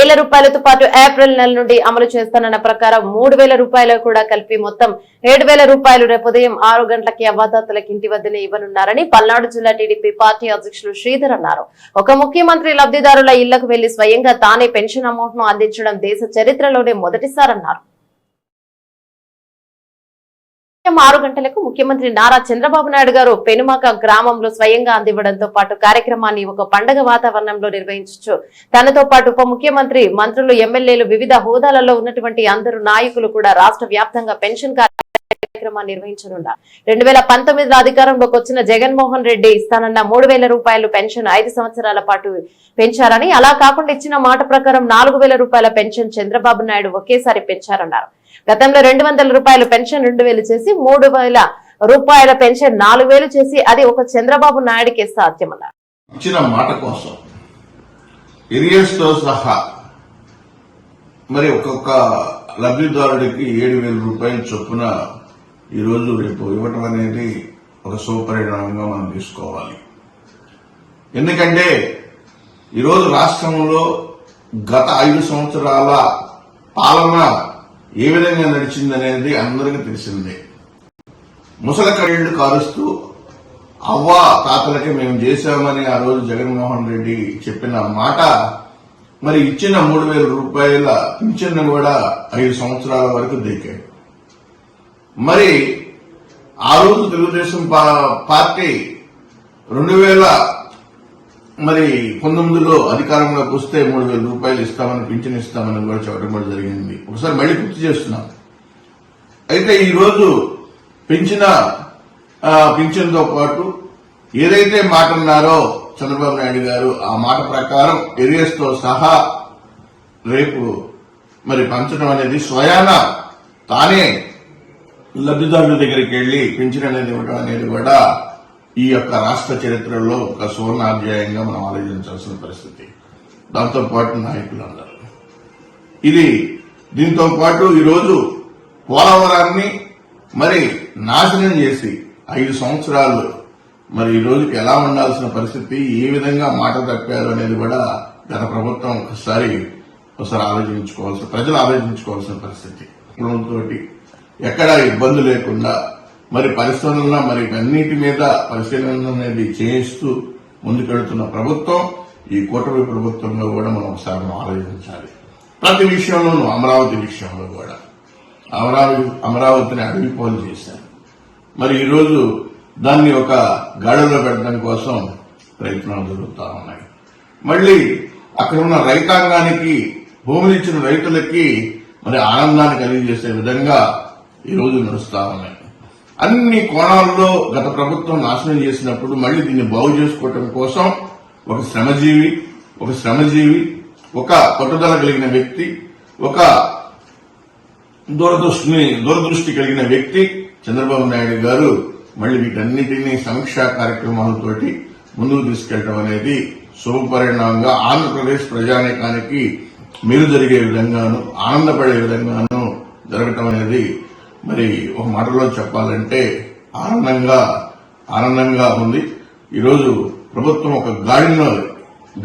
వేల రూపాయలతో పాటు ఏప్రిల్ నెల నుండి అమలు చేస్తానన్న ప్రకారం మూడు వేల రూపాయలు కూడా కలిపి మొత్తం ఏడు వేల రూపాయలు రేపు ఉదయం ఆరు గంటలకి అవ్వాదాతలకు ఇంటి వద్దనే ఇవ్వనున్నారని పల్నాడు జిల్లా టీడీపీ పార్టీ అధ్యక్షులు శ్రీధర్ అన్నారు. ఒక ముఖ్యమంత్రి లబ్ధిదారుల ఇళ్ళకు వెళ్ళి స్వయంగా తానే పెన్షన్ అమౌంట్ను అందించడం దేశ చరిత్రలోనే మొదటిసారన్నారు. ఆరు గంటలకు ముఖ్యమంత్రి నారా చంద్రబాబు నాయుడు గారు పెనుమాక గ్రామంలో స్వయంగా అందివ్వడంతో పాటు కార్యక్రమాన్ని ఒక పండగ వాతావరణంలో నిర్వహించచ్చు. తనతో పాటు ఉప ముఖ్యమంత్రి మంత్రులు ఎమ్మెల్యేలు వివిధ హోదాలలో ఉన్నటువంటి అందరు నాయకులు కూడా రాష్ట్ర వ్యాప్తంగా పెన్షన్ కార్యక్రమాన్ని నిర్వహించనున్నారు. రెండు వేల పంతొమ్మిదిలో అధికారంలోకి వచ్చిన జగన్మోహన్ రెడ్డి ఇస్తానన్న మూడు వేల రూపాయలు పెన్షన్ ఐదు సంవత్సరాల పాటు పెంచారని అలా కాకుండా ఇచ్చిన మాట ప్రకారం నాలుగు వేల రూపాయల పెన్షన్ చంద్రబాబు నాయుడు ఒకేసారి పెంచారన్నారు. గతంలో రెండు వందల రూపాయల పెన్షన్ రెండు వేలు చేసి మూడు వేల రూపాయల పెన్షన్ నాలుగు వేలు చేసి అది ఒక చంద్రబాబు నాయుడికే సాధ్యమన్నారు. ఇచ్చిన మాట కోసం తో సహా మరి ఒక్కొక్క లబ్ధిదారుడికి ఏడు వేల రూపాయల చొప్పున ఈ రోజు రేపు ఇవ్వటం అనేది ఒక శుభపరిణామంగా మనం తీసుకోవాలి. ఎందుకంటే ఈరోజు రాష్ట్రంలో గత ఐదు సంవత్సరాల పాలన ఏ విధంగా నడిచిందనేది అందరికీ తెలిసిందే. ముసల కళ్ళు కారుస్తూ అవ్వ తాతలకి మేము చేశామని ఆ రోజు జగన్మోహన్ రెడ్డి చెప్పిన మాట మరి ఇచ్చిన మూడు వేల రూపాయల పింఛన్ను కూడా ఐదు సంవత్సరాల వరకు దిగాడు మరి ఆ రోజు తెలుగుదేశం పార్టీ రెండు వేల మరి పంతొమ్మిదిలో అధికారంలోకి వస్తే మూడు వేల రూపాయలు ఇస్తామని పింఛన్ ఇస్తామని కూడా చెప్పడం కూడా జరిగింది. ఒకసారి మళ్ళీ గుర్తు చేస్తున్నాం. అయితే ఈ రోజు పెంచిన పింఛన్తో పాటు ఏదైతే మాట అన్నారో చంద్రబాబు నాయుడు గారు ఆ మాట ప్రకారం ఏరియాస్తో సహా రేపు మరి పంచడం అనేది స్వయాన తానే లబ్ధిదారుల దగ్గరికి వెళ్ళి పింఛన్ అనేది ఇవ్వడం అనేది కూడా ఈ యొక్క రాష్ట్ర చరిత్రలో ఒక సువర్ణాధ్యాయంగా మనం ఆలోచించాల్సిన పరిస్థితి. దాంతో పాటు నాయకులందరూ. ఇది దీంతో పాటు ఈరోజు పోలవరాన్ని మరి నాశనం చేసి ఐదు సంవత్సరాలు మరి ఈ రోజుకి ఎలా ఉండాల్సిన పరిస్థితి ఏ విధంగా మాట తప్పారు అనేది కూడా గత ప్రభుత్వం ఒకసారి ఒకసారి ఆలోచించుకోవాల్సిన ప్రజలు ఆలోచించుకోవాల్సిన పరిస్థితి. తోటి ఎక్కడా ఇబ్బంది లేకుండా మరి పరిశ్రమల మరి అన్నిటి మీద పరిశీలన అనేది చేయిస్తూ ముందుకెడుతున్న ప్రభుత్వం ఈ కూటమి ప్రభుత్వంలో కూడా మనం ఒకసారి ఆలోచించాలి. ప్రతి విషయంలోనూ అమరావతి విషయంలో కూడా. అమరావతి అమరావతిని అడవి చేశారు. మరి ఈరోజు దాన్ని ఒక గాడిలో పెట్టడం కోసం ప్రయత్నాలు జరుగుతూ ఉన్నాయి. మళ్ళీ అక్కడ ఉన్న రైతాంగానికి భూమిని ఇచ్చిన రైతులకి మరి ఆనందాన్ని కలిగజేసే విధంగా ఈ రోజు ఉన్నాయి. అన్ని కోణాల్లో గత ప్రభుత్వం నాశనం చేసినప్పుడు మళ్ళీ దీన్ని బాగు చేసుకోవటం కోసం ఒక శ్రమజీవి ఒక శ్రమజీవి ఒక పట్టుదల కలిగిన వ్యక్తి ఒక దూరదృష్టిని దూరదృష్టి కలిగిన వ్యక్తి చంద్రబాబు నాయుడు గారు మళ్ళీ వీటన్నిటినీ సమీక్షా కార్యక్రమాలతోటి ముందుకు తీసుకెళ్ళడం అనేది శుభపరిణామంగా ఆంధ్రప్రదేశ్ ప్రజానీకానికి మీరు జరిగే విధంగాను ఆనందపడే విధంగాను జరగటం అనేది మరి ఒక మాటలో చెప్పాలంటే ఆనందంగా ఆనందంగా ఉంది. ఈరోజు ప్రభుత్వం ఒక గాడిలో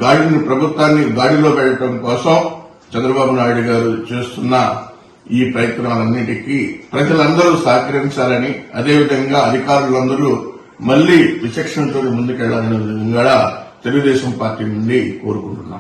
గాడిని ప్రభుత్వాన్ని గాడిలో పెట్టడం కోసం చంద్రబాబు నాయుడు గారు చేస్తున్న ఈ ప్రయత్నాలన్నిటికీ ప్రజలందరూ సహకరించాలని అదేవిధంగా అధికారులందరూ మళ్ళీ విచక్షణతో ముందుకెళ్ళాలనే విధంగా తెలుగుదేశం పార్టీ నుండి కోరుకుంటున్నాం.